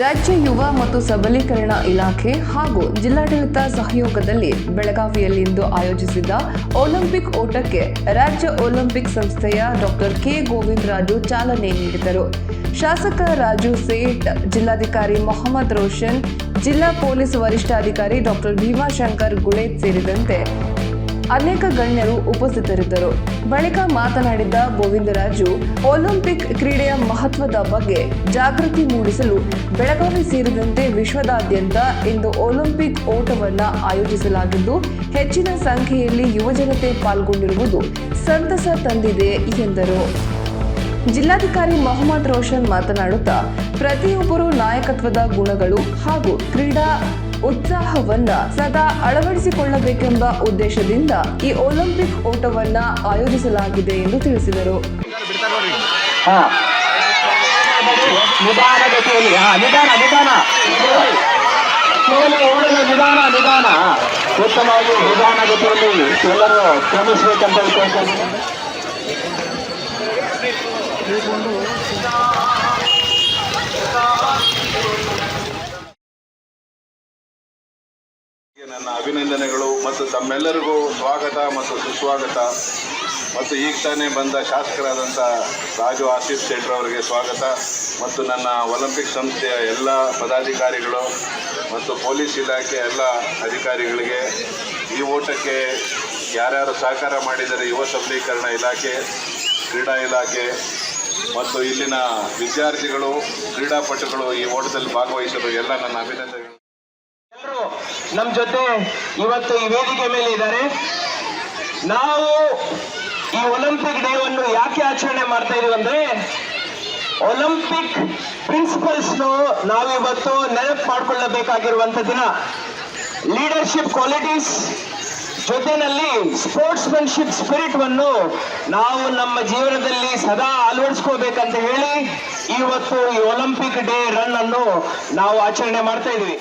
ರಾಜ್ಯ ಯುವ ಮತ್ತು ಸಬಲೀಕರಣ ಇಲಾಖೆ ಹಾಗೂ ಜಿಲ್ಲಾಡಳಿತ ಸಹಯೋಗದಲ್ಲಿ ಬೆಳಗಾವಿಯಲ್ಲಿಂದು ಆಯೋಜಿಸಿದ್ದ ಒಲಿಂಪಿಕ್ ಓಟಕ್ಕೆ ರಾಜ್ಯ ಒಲಿಂಪಿಕ್ ಸಂಸ್ಥೆಯ ಡಾಕ್ಟರ್ ಕೆ ಗೋವಿಂದರಾಜು ಚಾಲನೆ ನೀಡಿದರು. ಶಾಸಕ ರಾಜು ಸೇಠ್, ಜಿಲ್ಲಾಧಿಕಾರಿ ಮೊಹಮ್ಮದ್ ರೋಷನ್, ಜಿಲ್ಲಾ ಪೊಲೀಸ್ ವರಿಷ್ಠಾಧಿಕಾರಿ ಡಾಕ್ಟರ್ ಭೀಮಾಶಂಕರ್ ಗುಳೇತ್ ಸೇರಿದಂತೆ ಅನೇಕ ಗಣ್ಯರು ಉಪಸ್ಥಿತರಿದ್ದರು. ಬಳಿಕ ಮಾತನಾಡಿದ ಗೋವಿಂದರಾಜು ಒಲಿಂಪಿಕ್ ಕ್ರೀಡೆಯ ಮಹತ್ವದ ಬಗ್ಗೆ ಜಾಗೃತಿ ಮೂಡಿಸಲು ಬೆಳಗಾವಿ ಸೇರಿದಂತೆ ವಿಶ್ವದಾದ್ಯಂತ ಇಂದು ಒಲಿಂಪಿಕ್ ಓಟವನ್ನು ಆಯೋಜಿಸಲಾಗಿದ್ದು, ಹೆಚ್ಚಿನ ಸಂಖ್ಯೆಯಲ್ಲಿ ಯುವಜನತೆ ಪಾಲ್ಗೊಂಡಿರುವುದು ಸಂತಸ ತಂದಿದೆ ಎಂದರು. ಜಿಲ್ಲಾಧಿಕಾರಿ ಮೊಹಮ್ಮದ್ ರೋಷನ್ ಮಾತನಾಡುತ್ತಾ, ಪ್ರತಿಯೊಬ್ಬರು ನಾಯಕತ್ವದ ಗುಣಗಳು ಹಾಗೂ ಕ್ರೀಡಾ ಉತ್ಸಾಹವನ್ನ ಸದಾ ಅಳವಡಿಸಿಕೊಳ್ಳಬೇಕೆಂಬ ಉದ್ದೇಶದಿಂದ ಈ ಒಲಿಂಪಿಕ್ ಓಟವನ್ನ ಆಯೋಜಿಸಲಾಗಿದೆ ಎಂದು ತಿಳಿಸಿದರು. ನಿಧಾನ ನಿಧಾನ ಉತ್ತಮವಾಗಿ ನಿಧಾನ ಗತಿಯಲ್ಲಿ ಎಲ್ಲರೂ ಕ್ರಮಿಸಬೇಕಂತ ಹೇಳ್ತಾ ನನ್ನ ಅಭಿನಂದನೆಗಳು ಮತ್ತು ತಮ್ಮೆಲ್ಲರಿಗೂ ಸ್ವಾಗತ ಮತ್ತು ಸುಸ್ವಾಗತ. ಮತ್ತು ಈಗ ತಾನೇ ಬಂದ ಶಾಸಕರಾದಂಥ ರಾಜು ಆಶೀಫ್ ಶೆಟ್ರ್ ಅವರಿಗೆ ಸ್ವಾಗತ. ಮತ್ತು ನನ್ನ ಒಲಿಂಪಿಕ್ ಸಂಸ್ಥೆಯ ಎಲ್ಲ ಪದಾಧಿಕಾರಿಗಳು ಮತ್ತು ಪೊಲೀಸ್ ಇಲಾಖೆ ಎಲ್ಲ ಅಧಿಕಾರಿಗಳಿಗೆ ಈ ಓಟಕ್ಕೆ ಯಾರ್ಯಾರು ಸಹಕಾರ ಮಾಡಿದರೆ ಯುವ ಸಬಲೀಕರಣ ಇಲಾಖೆ, ಕ್ರೀಡಾ ಇಲಾಖೆ ಮತ್ತು ಇಲ್ಲಿನ ವಿದ್ಯಾರ್ಥಿಗಳು, ಕ್ರೀಡಾಪಟುಗಳು ಈ ಓಟದಲ್ಲಿ ಭಾಗವಹಿಸಲು ಎಲ್ಲ ನನ್ನ ಅಭಿನಂದನೆಗಳು. ನಮ್ಮ ಜೊತೆ ಇವತ್ತು ಈ ವೇದಿಕೆ ಮೇಲೆ ಇದ್ದಾರೆ. ನಾವು ಈ ಒಲಿಂಪಿಕ್ ಡೇವನ್ನು ಯಾಕೆ ಆಚರಣೆ ಮಾಡ್ತಾ ಇದೀವಿ ಅಂದ್ರೆ ಒಲಿಂಪಿಕ್ ಪ್ರಿನ್ಸಿಪಲ್ಸ್ ನಾವಿವತ್ತು ನೆನಪು ಮಾಡಿಕೊಳ್ಳಬೇಕಾಗಿರುವಂತ ದಿನ. ಲೀಡರ್ಶಿಪ್ ಕ್ವಾಲಿಟೀಸ್ ಜೊತೆನಲ್ಲಿ ಸ್ಪೋರ್ಟ್ಸ್ಮನ್ಶಿಪ್ ಸ್ಪಿರಿಟ್ ಅನ್ನು ನಾವು ನಮ್ಮ ಜೀವನದಲ್ಲಿ ಸದಾ ಅಳವಡಿಸ್ಕೋಬೇಕಂತ ಹೇಳಿ, ಇವತ್ತು ಈ ಒಲಿಂಪಿಕ್ ಡೇ ರನ್ ಅನ್ನು ನಾವು ಆಚರಣೆ ಮಾಡ್ತಾ ಇದೀವಿ.